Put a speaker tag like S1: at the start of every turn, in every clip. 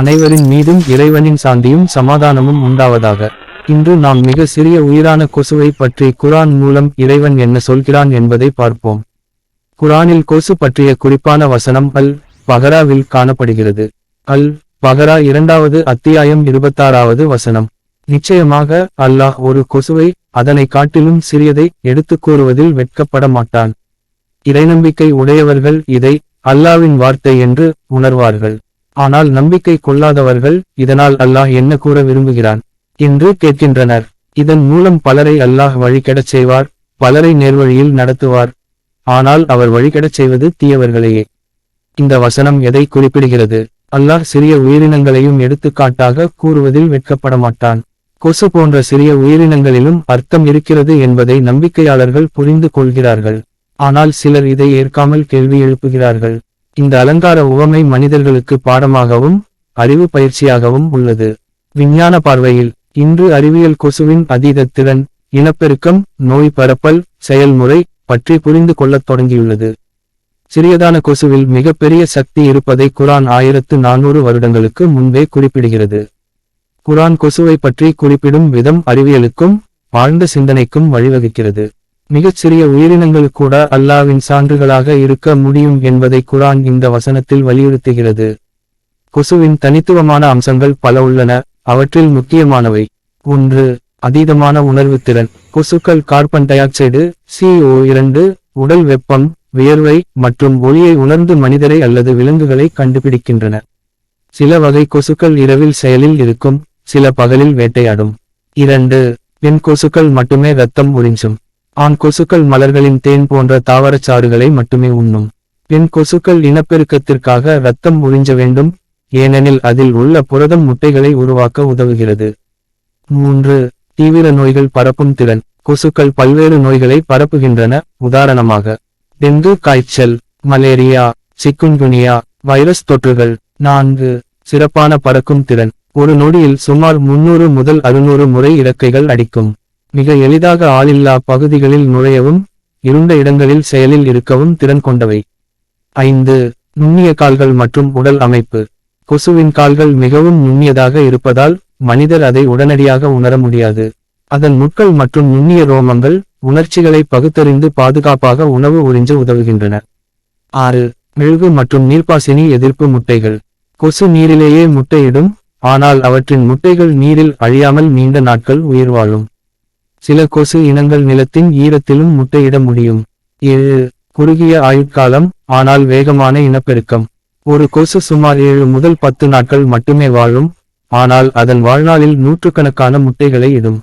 S1: அனைவரின் மீதும் இறைவனின் சாந்தியும் சமாதானமும் உண்டாவதாக. இன்று நாம் மிக சிறிய உயிரான கொசுவை பற்றி குரான் மூலம் இறைவன் என்ன சொல்கிறான் என்பதை பார்ப்போம். குரானில் கொசு பற்றிய குறிப்பான வசனம் அல் பகராவில் காணப்படுகிறது. அல் பகரா இரண்டாவது அத்தியாயம் இருபத்தாறாவது வசனம். நிச்சயமாக அல்லாஹ் ஒரு கொசுவை அதனை காட்டிலும் சிறியதை எடுத்துக் கூறுவதில் வெட்கப்பட மாட்டான். இறைநம்பிக்கை உடையவர்கள் இதை அல்லாவின் வார்த்தை என்று உணர்வார்கள். ஆனால் நம்பிக்கை கொள்ளாதவர்கள் இதனால் அல்லாஹ் என்ன கூற விரும்புகிறான்? என்று கேட்கின்றனர். இதன் மூலம் பலரை அல்லாஹ் வழிகெடச் செய்வார் பலரை நேர்வழியில் நடத்துவார். ஆனால் அவர் வழிகெடச் செய்வது தீயவர்களையே. இந்த வசனம் எதை குறிப்பிடுகிறது? அல்லாஹ் சிறிய உயிரினங்களையும் எடுத்துக்காட்டாக கூறுவதில் வெட்கப்பட மாட்டான். கொசு போன்ற சிறிய உயிரினங்களிலும் அர்த்தம் இருக்கிறது என்பதை நம்பிக்கையாளர்கள் புரிந்து கொள்கிறார்கள். ஆனால் சிலர் இதை ஏற்காமல் கேள்வி எழுப்புகிறார்கள். இந்த அலங்கார உவமை மனிதர்களுக்கு பாடமாகவும் அறிவு பயிற்சியாகவும் உள்ளது. விஞ்ஞான பார்வையில் இன்று அறிவியல் கொசுவின் அதீத திறன் இனப்பெருக்கம் நோய் பரப்பல் செயல்முறை பற்றி புரிந்து கொள்ளத் தொடங்கியுள்ளது. சிறியதான கொசுவில் மிகப்பெரிய சக்தி இருப்பதை குரான் ஆயிரத்து நானூறு வருடங்களுக்கு முன்பே குறிப்பிடுகிறது. குரான் கொசுவை பற்றி குறிப்பிடும் விதம் அறிவியலுக்கும் ஆழ்ந்த சிந்தனைக்கும் வழிவகுக்கிறது. மிகச்சிறிய உயிரினங்கள் கூட அல்லாவின் சான்றுகளாக இருக்க முடியும் என்பதை குரான் இந்த வசனத்தில் வலியுறுத்துகிறது. கொசுவின் தனித்துவமான அம்சங்கள் பல உள்ளன அவற்றில் முக்கியமானவை. ஒன்று அதீதமான உணர்வுத்திறன் கொசுக்கள் கார்பன் டை ஆக்சைடு சிஓ இரண்டு உடல் வெப்பம் வியர்வை மற்றும் ஒளியை உணர்ந்து மனிதரை அல்லது விலங்குகளை கண்டுபிடிக்கின்றன. சில வகை கொசுக்கள் இரவில் செயலில் இருக்கும் சில பகலில் வேட்டையாடும். இரண்டு பெண் கொசுக்கள் மட்டுமே ரத்தம் உறிஞ்சும். ஆண் கொசுக்கள் மலர்களின் தேன் போன்ற தாவரச் சாறுகளை மட்டுமே உண்ணும். பெண் கொசுக்கள் இனப்பெருக்கத்திற்காக ரத்தம் உறிஞ்ச வேண்டும் ஏனெனில் அதில் உள்ள புரதம் முட்டைகளை உருவாக்க உதவுகிறது. மூன்று தீவிர நோய்கள் பரப்பும் திறன். கொசுக்கள் பல்வேறு நோய்களை பரப்புகின்றன. உதாரணமாக டெங்கு காய்ச்சல் மலேரியா சிக்குன்குனியா வைரஸ் தொற்றுகள். நான்கு சிறப்பான பறக்கும் திறன். ஒரு நொடியில் சுமார் முன்னூறு முதல் அறுநூறு முறை இறக்கைகள் அடிக்கும். மிக எளிதாக ஆளில்லா பகுதிகளில் நுழையவும் இருண்ட இடங்களில் செயலில் இருக்கவும் திறன் கொண்டவை. ஐந்து நுண்ணிய கால்கள் மற்றும் உடல் அமைப்பு. கொசுவின் கால்கள் மிகவும் நுண்ணியதாக இருப்பதால் மனிதர் அதை உடனடியாக உணர முடியாது. அதன் முட்கள் மற்றும் நுண்ணிய ரோமங்கள் உணர்ச்சிகளை பகுத்தறிந்து பாதுகாப்பாக உணவு உறிஞ்ச உதவுகின்றன. ஆறு மெழுகு மற்றும் நீர்ப்பாசினி எதிர்ப்பு முட்டைகள். கொசு நீரிலேயே முட்டையிடும் ஆனால் அவற்றின் முட்டைகள் நீரில் அழியாமல் நீண்ட நாட்கள் உயிர் வாழும். சில கொசு இனங்கள் நிலத்தின் ஈரத்திலும் முட்டையிட முடியும். ஏழு குறுகிய ஆயுட்காலம் ஆனால் வேகமான இனப்பெருக்கம். ஒரு கொசு சுமார் ஏழு முதல் பத்து நாட்கள் மட்டுமே வாழும் ஆனால் அதன் வாழ்நாளில் நூற்றுக்கணக்கான முட்டைகளை இடும்.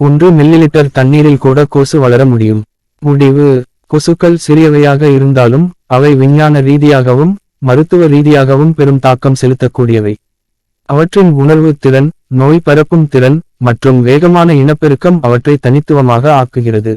S1: ஒன்று மில்லிலிட்டர் தண்ணீரில் கூட கொசு வளர முடியும். முடிவு கொசுக்கள் சிறியவையாக இருந்தாலும் அவை விஞ்ஞான ரீதியாகவும் மருத்துவ ரீதியாகவும் பெரும் தாக்கம் செலுத்தக்கூடியவை. அவற்றின் உணர்வு திறன் நோய் பரப்பும் திறன் மற்றும் வேகமான இனப்பெருக்கம் அவற்றை தனித்துவமாக ஆக்குகிறது.